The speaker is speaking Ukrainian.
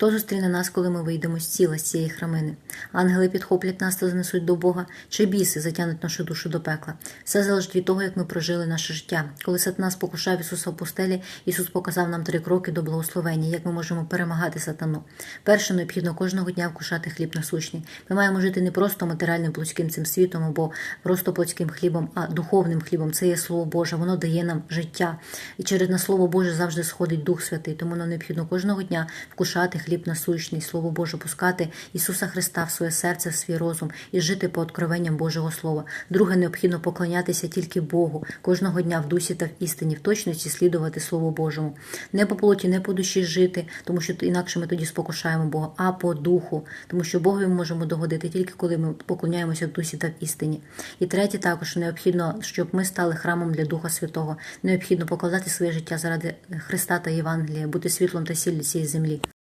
Хто зустріне нас, коли ми вийдемо з тіла з цієї храмини? Ангели підхоплять нас та занесуть до Бога, чи біси затягнуть нашу душу до пекла? Все залежить від того, як ми прожили наше життя. Коли сатана спокушав Ісуса в пустелі, Ісус показав нам три кроки до благословення, як ми можемо перемагати сатану. Перше, необхідно кожного дня вкушати хліб насущний. Ми маємо жити не просто матеріальним плотським цим світом або просто плотським хлібом, а духовним хлібом. Це є Слово Боже, воно дає нам життя. І через на Слово Боже завжди сходить Дух Святий. Тому нам необхідно кожного дня вкушати хліб насущний, Слово Боже, пускати Ісуса Христа в своє серце, в свій розум і жити по откровенням Божого Слова. Друге, необхідно поклонятися тільки Богу кожного дня в дусі та в істині, в точності слідувати Слову Божому. Не по плоті, не по душі жити, тому що інакше ми тоді спокушаємо Бога, а по духу, тому що Богові ми можемо догодити тільки коли ми поклоняємося в дусі та в істині. І третє, також необхідно, щоб ми стали храмом для Духа Святого. Необхідно покладати своє життя заради Христа та Євангелія, бути світлом та сіллю цієї землі.